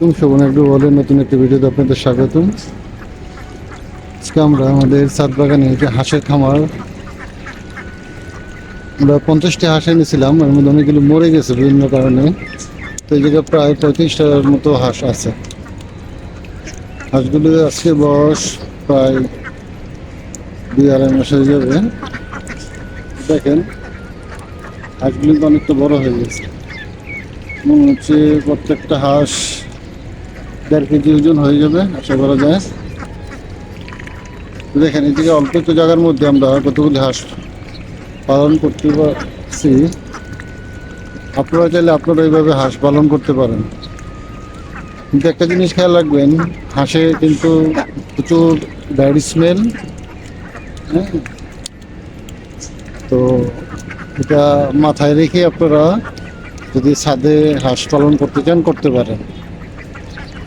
তুমি শোভন একটু বলে নতুন একটি ভিডিওতে আপনাদের স্বাগতম। আজকে আমরা আমাদের সাত বাগানে যে হাঁসের খামার, আমরা পঞ্চাশটি হাঁস এনেছিলাম, এর মধ্যে অনেকগুলো মরে গেছে বিভিন্ন কারণে। তো এই জায়গায় প্রায় পঁয়ত্রিশটার মতো হাঁস আছে। হাঁসগুলো আজকে বয়স প্রায় দুই আড়াই মাস হয়ে যাবে। দেখেন, হাঁসগুলো তো অনেকটা বড় হয়ে গেছে। মনে হচ্ছে প্রত্যেকটা হাঁস দেড় কেজি ওজন হয়ে যাবে, আশা করা যায়। দেখেন এই থেকে অল্প একটু জায়গার মধ্যে আমরা কতগুলি হাঁস পালন করতে পারছি। আপনারা চাইলে আপনারা এইভাবে হাঁস পালন করতে পারেন। কিন্তু একটা জিনিস খেয়াল রাখবেন, হাঁসে কিন্তু প্রচুর ব্যাড স্মেল হ্যাঁ? তো এটা মাথায় রেখে আপনারা যদি ছাদে হাঁস পালন করতে চান, করতে পারেন।